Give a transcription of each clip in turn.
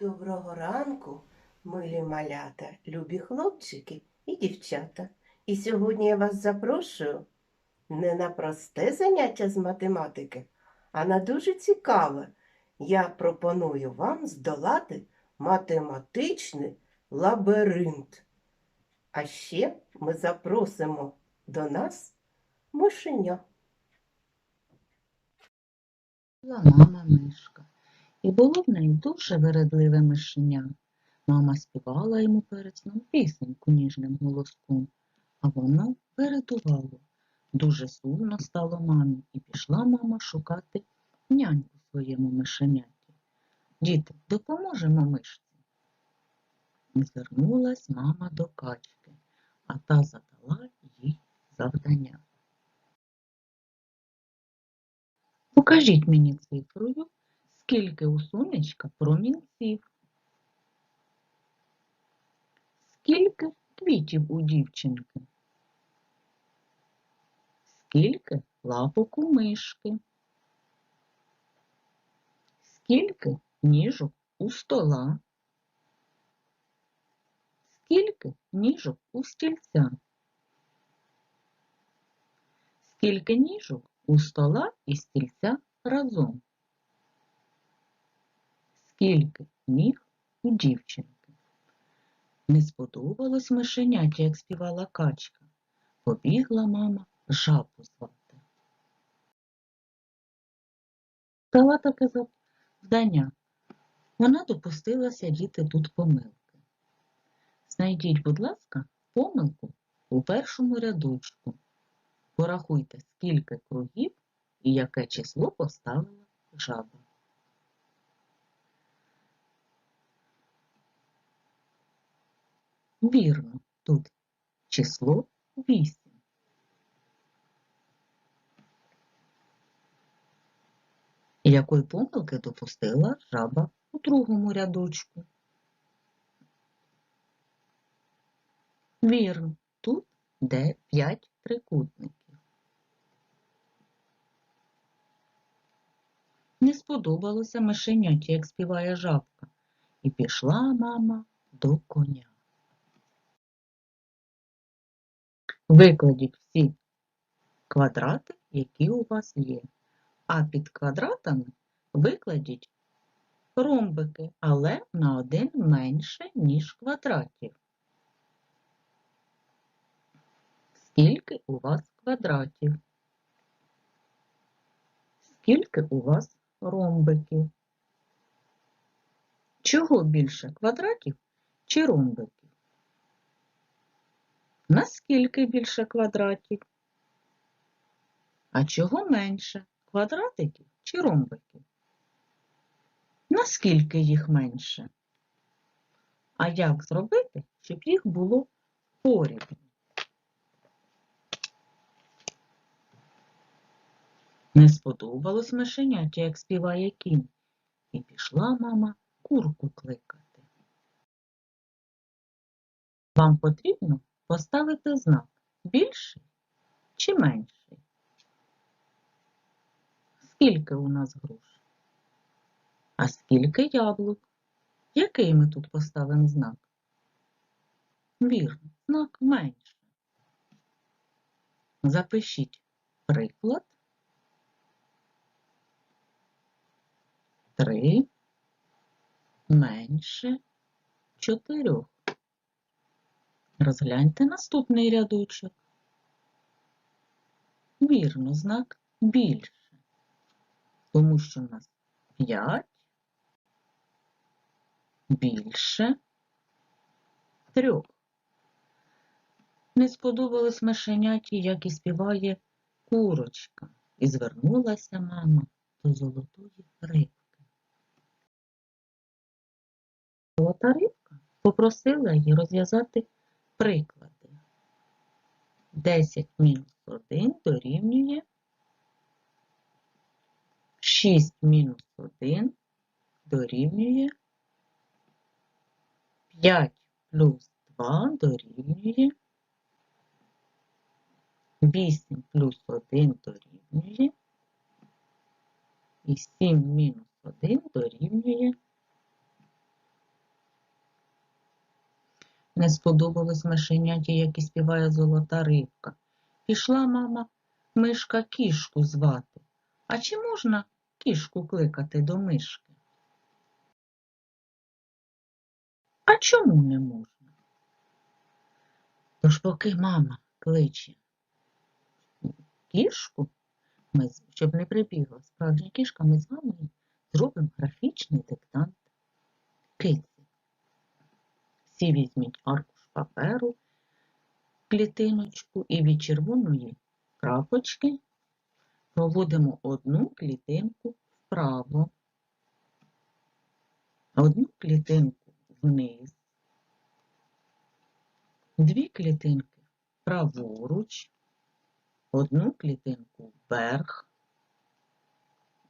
Доброго ранку, милі малята, любі хлопчики і дівчата. І сьогодні я вас запрошую не на просте заняття з математики, а на дуже цікаве. Я пропоную вам здолати математичний лабіринт. А ще ми запросимо до нас мишеня. мишка, і було в неї дуже вередливе мишеня. Мама співала йому перед сном пісеньку ніжним голоском, а воно передувало. Дуже сумно стало мамі, і пішла мама шукати няньку своєму мишеняті. Діти, допоможемо мишці. Звернулась мама до качки, а та задала їй завдання. Покажіть мені цифрою, скільки у сонечка промінців. Скільки квітів у дівчинки? Скільки лапок у мишки? Скільки ніжок у стола? Скільки ніжок у стільця? Скільки ніжок у стола і стільця разом? Скільки ніг у дівчинки? Не сподобалось мишеняті, як співала качка. Побігла мама жабу звати. Дала таке завдання. Вона допустилася діти тут помилки. Знайдіть, будь ласка, помилку у першому рядочку. Порахуйте, скільки кругів і яке число поставила жаба. Вірно, тут число 8. Якої помилки допустила жаба у другому рядочку? Вірно, тут де 5 трикутників. Не сподобалося мишеняті, як співає жабка, і пішла мама до коня. Викладіть всі квадрати, які у вас є. А під квадратами викладіть ромбики, але на один менше, ніж квадратів. Скільки у вас квадратів? Скільки у вас ромбиків? Чого більше квадратів чи ромбиків? Наскільки більше квадратів? А чого менше? Квадратиків чи ромбиків? Наскільки їх менше? А як зробити, щоб їх було порівну? Не сподобалось мишеняті, як співає кінь, і пішла мама курку кликати. Вам потрібно поставити знак більший чи менший. Скільки у нас груш? А скільки яблук? Який ми тут поставимо знак? Вірно, знак менше. Запишіть приклад. Три менше чотирьох. Розгляньте наступний рядочок. Вірно, знак більше, тому що в нас 5 більше трьох. Не сподобалось мишеняті, як і співає курочка, і звернулася мама до золотої рибки. Золота рибка попросила її розв'язати приклади. 10 мінус 1 дорівнює 6 мінус 1 дорівнює 5 плюс 2 дорівнює 8 плюс 1 дорівнює і 7 мінус 1 дорівнює Не сподобалось мишеняті, як і співає золота рибка. Пішла мама мишка кішку звати. А чи можна кішку кликати до мишки? А чому не можна? Тож поки мама кличе кішку, ми, щоб не прибігла справжня кішка, ми з вами зробимо графічний диктант киці. Всі візьміть аркуш паперу, клітиночку і від червоної крапочки проводимо одну клітинку вправо, одну клітинку вниз, дві клітинки праворуч, одну клітинку вверх,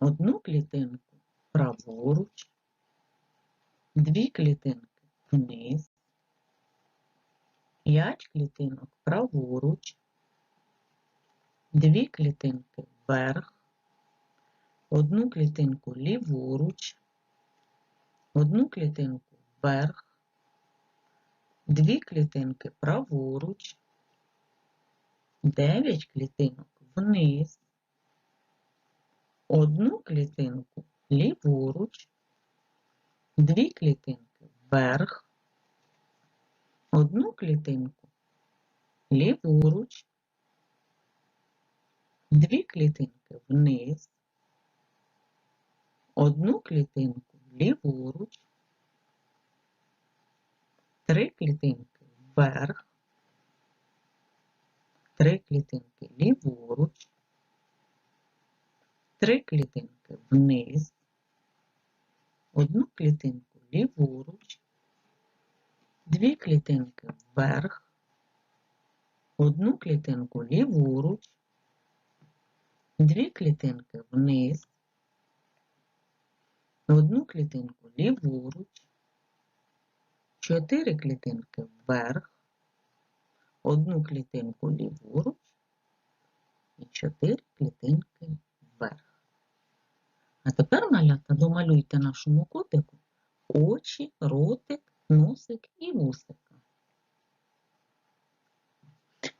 одну клітинку праворуч, дві клітинки вниз, п'ять клітинок праворуч, дві клітинки вверх, одну клітинку ліворуч, одну клітинку вверх, дві клітинки праворуч, дев'ять клітинок вниз, одну клітинку ліворуч, дві клітинки вверх, одну клітинку ліворуч, дві клітинки вниз, одну клітинку ліворуч, три клітинки вверх, три клітинки ліворуч, три клітинки вниз, одну клітинку ліворуч, дві клітинки вверх, одну клітинку ліворуч, дві клітинки вниз, одну клітинку ліворуч, чотири клітинки вверх, одну клітинку ліворуч і чотири клітинки вверх. А тепер, малята, домалюйте нашому котику очі, ротик, носик і вусика.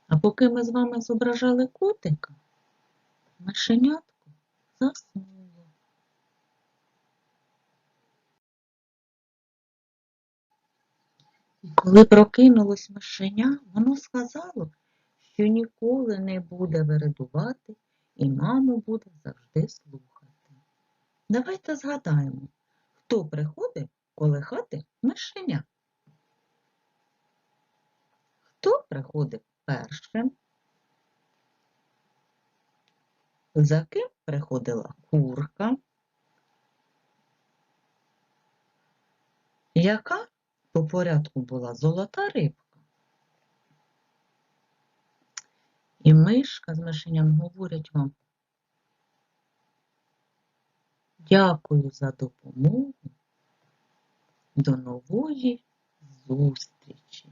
А поки ми з вами зображали котика, мишенятко заснуло. І коли прокинулось мишеня, воно сказало, що ніколи не буде вередувати і маму буде завжди слухати. Давайте згадаємо, хто приходив колихати мишеня. Хто приходив першим? За ким приходила курка? Яка по порядку була золота рибка? І мишка з мишеням говорять вам дякую за допомогу. До нової зустрічі!